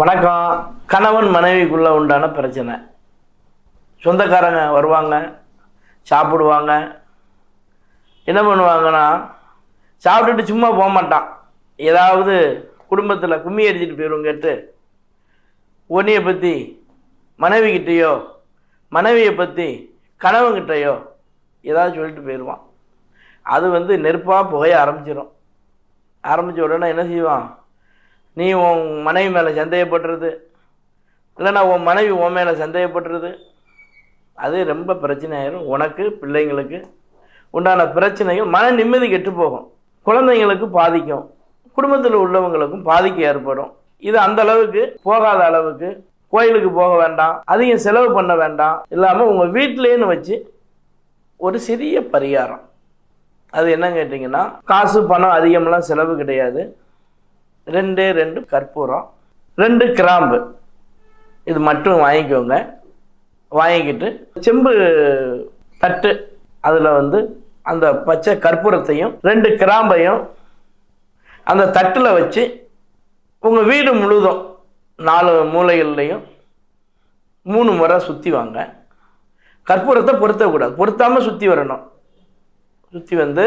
வணக்கம். கணவன் மனைவிக்குள்ளே உண்டான பிரச்சனை. சொந்தக்காரங்க வருவாங்க சாப்பிடுவாங்க. என்ன பண்ணுவாங்கன்னா சாப்பிட்டுட்டு சும்மா போக மாட்டான். ஏதாவது குடும்பத்தில் கும்மி அடிச்சிட்டு போயிடும் கேட்டு உன்னையை பற்றி மனைவிக்கிட்டேயோ மனைவியை பற்றி கணவன்கிட்டயோ ஏதாவது சொல்லிட்டு போயிடுவான். அது வந்து நெருப்பாக புகைய ஆரம்பிச்சிடும் ஆரம்பித்த உடனே என்ன செய்வான்? நீ உன் மனைவி மேலே சந்தேகப்படுறது இல்லைன்னா உன் மனைவி உன் மேலே சந்தேகப்படுறது அது ரொம்ப பிரச்சனை ஆயிரும் உனக்கு பிள்ளைங்களுக்கு உண்டான பிரச்சனைகள் மன நிம்மதி கெட்டு போகும். குழந்தைங்களுக்கு பாதிக்கும். குடும்பத்தில் உள்ளவங்களுக்கும் பாதிக்க ஏற்படும். இது அந்த அளவுக்கு போகாத அளவுக்கு கோயிலுக்கு போக வேண்டாம் அதிகம் செலவு பண்ண வேண்டாம். இல்லாமல் உங்கள் வீட்டிலேன்னு வச்சு ஒரு சிறிய பரிகாரம். அது என்ன கேட்டிங்கன்னா காசு பணம் அதிகமெல்லாம் செலவு கிடையாது. ரெண்டு ரெண்டு கற்பூரம் ரெண்டு கிராம்பு. இது மட்டும் வாங்கிக்கோங்க. வாங்கிக்கிட்டு செம்பு தட்டு அதில் வந்து அந்த பச்சை கற்பூரத்தையும் ரெண்டு கிராம்பையும் அந்த தட்டில் வச்சு உங்கள் வீடு முழுதும் நாலு மூலைகள்லையும் மூணு முறை சுற்றி வாங்க. கற்பூரத்தை பொருத்தக்கூடாது பொருத்தாமல் சுற்றி வரணும். சுற்றி வந்து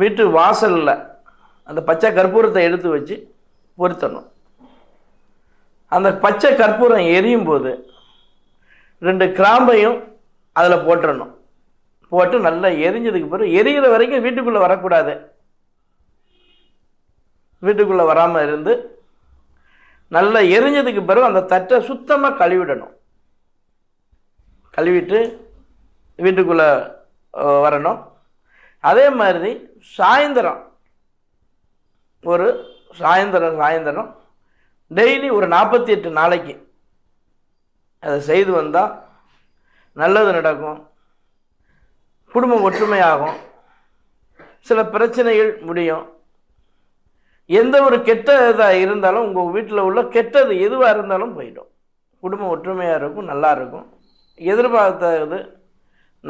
வீட்டு வாசலில் அந்த பச்சை கற்பூரத்தை எடுத்து வச்சு பொருத்தணும். அந்த பச்சை கற்பூரம் எரியும் போது ரெண்டு கிராம்பையும் அதில் போட்டுடணும் போட்டு நல்லா எரிஞ்சதுக்கு பிறகு எரிகிற வரைக்கும் வீட்டுக்குள்ளே வரக்கூடாது. வீட்டுக்குள்ளே வராமல் இருந்து நல்லா எரிஞ்சதுக்கு பிறகு அந்த தட்டை சுத்தமாக கழுவிடணும். கழுவிட்டு வீட்டுக்குள்ளே வரணும். அதே மாதிரி சாயந்தரம் ஒரு சாயந்தரம் சாயந்தரம் டெய்லி ஒரு நாற்பத்தி எட்டு நாளைக்கு அதை செய்து வந்தால் நல்லது நடக்கும். குடும்பம் ஒற்றுமையாகும். சில பிரச்சனைகள் முடியும். எந்த ஒரு கெட்ட இதாக இருந்தாலும் உங்கள் வீட்டில் உள்ள கெட்டது எதுவாக இருந்தாலும் போயிடும். குடும்பம் ஒற்றுமையாக இருக்கும் நல்லா இருக்கும். எதிர்பார்த்தது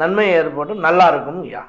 நன்மை ஏற்படும் நல்லா இருக்கும் ஐயா